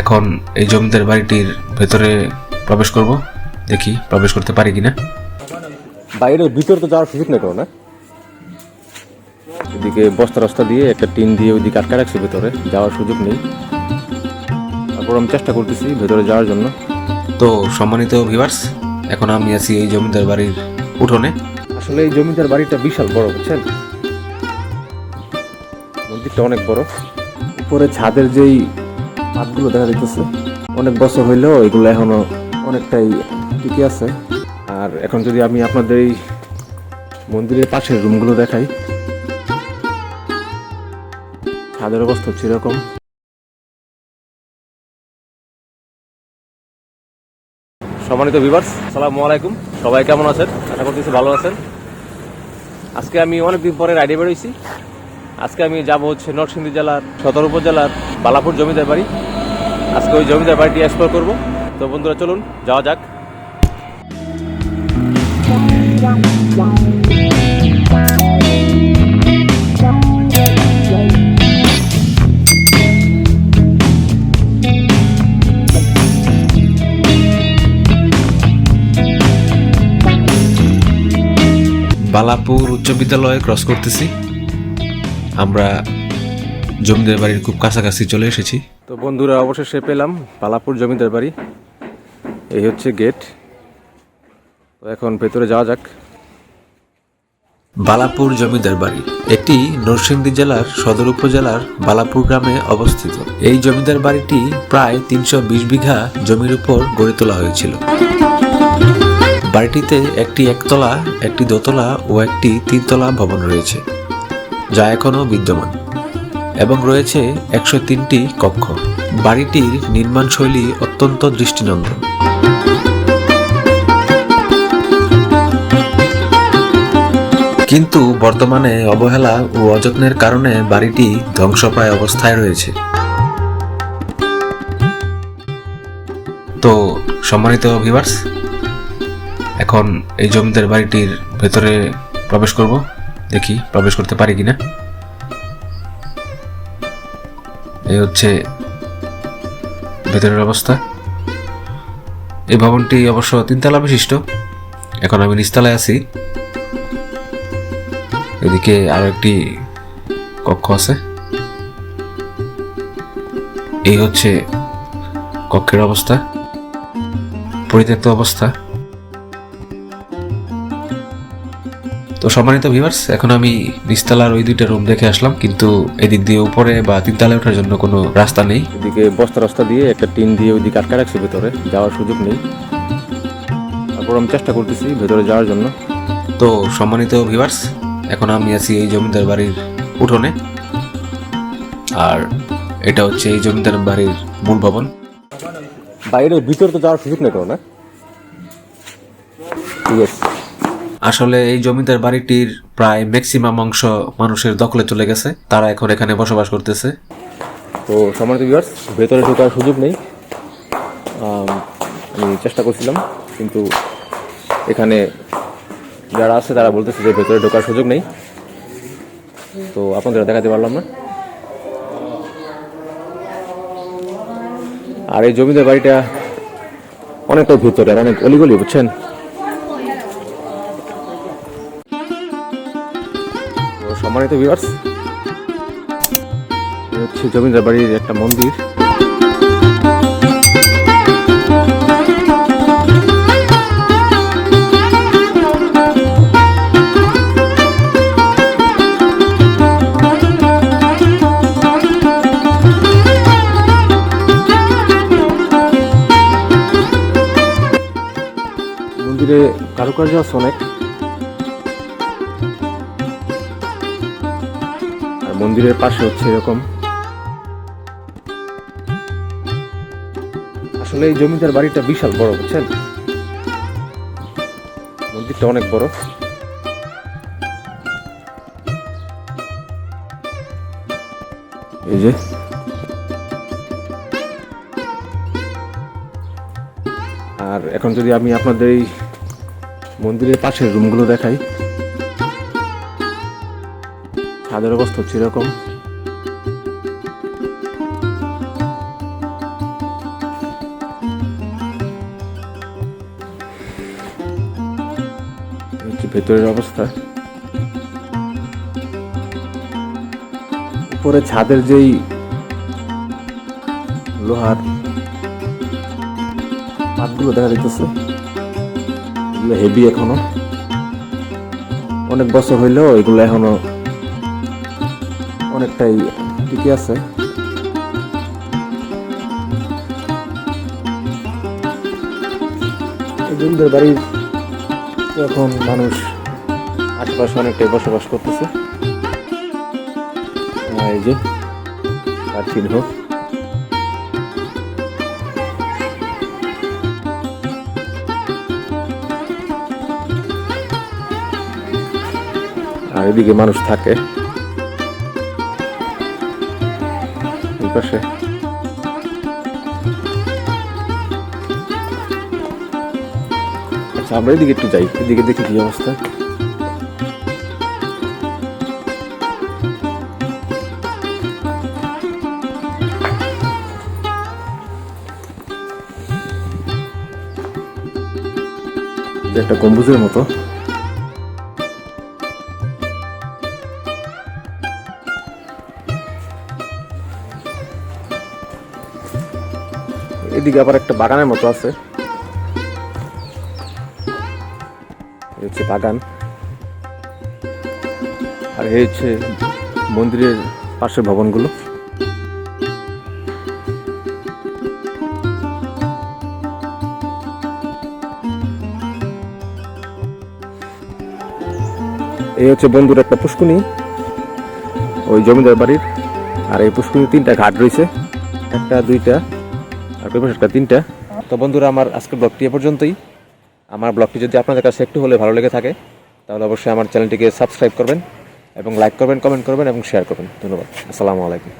এখন এই জমিদার বাড়িটির ভেতরে প্রবেশ করব দেখি প্রবেশ করতে পারি কিনা। বাইরের ভিতরে তো যাওয়ার সুযোগ নেই কোনো না? এদিকে বস্তা রাস্তা দিয়ে একটা টিন দিয়ে ওইদিকে আটকা রাখছে ভেতরে যাওয়ার সুযোগ নেই। তারপর আমি চেষ্টা করতেছি ভেতরে যাওয়ার জন্য। তো সম্মানিত ভিভার্স এখন আমি আছি এই জমিদার বাড়ির উঠোনে। আসলে এই জমিদার বাড়িটা বিশাল বড় বুঝছেন? মন্দিরটা অনেক বড়। উপরে ছাদের যেই হাতগুলো দেখা যাইতেছে। অনেক বছর হইলেও এগুলো এখনও অনেকটাই টিকে আছে। আর এখন যদি আমি আপনাদের এই মন্দিরের পাশের রুমগুলো দেখাই ছাদের অবস্থা হচ্ছে এরকম সম্মানিত ভিভার্স সালামু আলাইকুম। সবাই কেমন আছেন? আশা করতেছি ভালো আছেন। আজকে আমি অনেকদিন পরে রাইডে বেরোইছি। আজকে আমি যাব হচ্ছে নরসিংদী জেলার সদর উপজেলার বালাপুর জমিদার বাড়ি। আজকে ওই জমিদার বাড়িটি এক্সপ্লোর করব। তো বন্ধুরা, চলুন, যাওয়া যাক। বালাপুর উচ্চ বিদ্যালয়ে ক্রস করতেছি। আমরা জমিদার বাড়ির খুব কাছাকাছি চলে এসেছি। তো বন্ধুরা অবশেষে পেলাম বালাপুর জমিদার বাড়ি। এই হচ্ছে গেট। তো এখন ভেতরে যাওয়া যাক। বালাপুর জমিদার বাড়ি। এটি নরসিংদী জেলার সদর উপজেলার বালাপুর গ্রামে অবস্থিত। এই জমিদার বাড়িটি প্রায় তিনশো বিশ বিঘা জমির উপর গড়ে তোলা হয়েছিল। বাড়িটিতে একটি একতলা একটি দোতলা ও একটি তিনতলা ভবন রয়েছে যা এখনও বিদ্যমান। এবং রয়েছে একশো তিনটি কক্ষ। বাড়িটির নির্মাণ শৈলী অত্যন্ত দৃষ্টিনন্দন। কিন্তু বর্তমানে অবহেলা ও অযত্নের কারণে বাড়িটি ধ্বংসপ্রায় অবস্থায় রয়েছে। তো সম্মানিত ভিভার্স এখন এই জমিদার বাড়িটির ভেতরে প্রবেশ করব। দেখি প্রবেশ করতে পারি কিনা। এই হচ্ছে ভেতরের অবস্থা। এই ভবনটি অবশ্য তিনতলা বিশিষ্ট। এখন আমি নিচতলায় আছি। এদিকে আরও একটি কক্ষ আছে। এই হচ্ছে কক্ষের অবস্থা। পরিত্যক্ত অবস্থা। তো সম্মানিত ভিউয়ার্স এখন আমি নিচতলার ওই দুইটা রুম দেখে আসলাম কিন্তু এদিক দিয়ে উপরে বা তিনতলায় ওঠার জন্য কোনো রাস্তা নেই। এদিকে বস্তা রাস্তা দিয়ে একটা টিন দিয়ে ওইদিকে আটকা রাখছে ভেতরে যাওয়ার সুযোগ নেই। তারপর আমি চেষ্টা করতেছি ভেতরে যাওয়ার জন্য। তো সম্মানিত ভিউয়ার্স এখন আমি আছি এই জমিদার বাড়ির উঠোনে। আর এটা হচ্ছে এই জমিদার বাড়ির মূল ভবন। বাইরের ভিতরে তো যাওয়ার সুযোগ নেই কোনো না? ঠিক আছে আসলে এই জমিদার বাড়িটির প্রায় ম্যাক্সিমাম অংশ মানুষের দখলে চলে গেছে। তারা এখন এখানে বসবাস করতেছে। তো সম্মানিত ভিউয়ার্স ভেতরে ঢোকার সুযোগ নেই। আমি চেষ্টা করছিলাম, কিন্তু এখানে যারা আছে তারা বলতেছে যে ভেতরে ঢোকার সুযোগ নেই। তো আপনাদের দেখাতে পারলাম না। আর এই জমিদার বাড়িটা অনেকটা ভিতরে, অনেক অলিগলি, বুঝছেন? সম্মানিত ভিউয়ার্স হচ্ছে জমিদার বাড়ির একটা মন্দির। মন্দিরে কারুকার্য আছে অনেক। মন্দিরের পাশে হচ্ছে এরকম। আসলে এই জমিদার বাড়িটা বিশাল বড়, বুঝছেন? মন্দিরটা অনেক বড়। এই যে। আর এখন যদি আমি আপনাদের এই মন্দিরের পাশের রুমগুলো দেখাই। তাদের অবস্থা হচ্ছে এরকম। ভেতরের অবস্থা? উপরে ছাদের যেই লোহার পাতগুলো দেখা যাইতেছে হেভি এখনও। অনেক বছর হইলেও এগুলো এখনও অনেকটাই টিকে আছে। জমিদার বাড়ির এখন মানুষ আশেপাশে অনেকটাই বসবাস করতেছে। এই যে, তার চিহ্ন। আর এদিকে মানুষ থাকে। পাশে আচ্ছা আমরা এদিকে একটু যাই এদিকে দেখি কি অবস্থা। একটা গম্বুজের মতো। এদিকে আবার একটা বাগানের মতো আছে। হচ্ছে বাগান। আর এই হচ্ছে মন্দিরের পাশের ভবনগুলো। এই হচ্ছে বন্ধুর একটা পুষ্কুনি ওই জমিদার বাড়ির। আর এই পুষ্কুনি তিনটা ঘাট রয়েছে, একটা, দুইটা। আর পাশে তিনটা তো বন্ধুরা, আমার আজকের ব্লগটি এ পর্যন্তই। আমার ব্লগটি যদি আপনাদের কাছে একটু হলে ভালো লেগে থাকে, তাহলে অবশ্যই আমার চ্যানেলটিকে সাবস্ক্রাইব করবেন এবং লাইক করবেন, কমেন্ট করবেন এবং শেয়ার করবেন। ধন্যবাদ। আসসালামু আলাইকুম।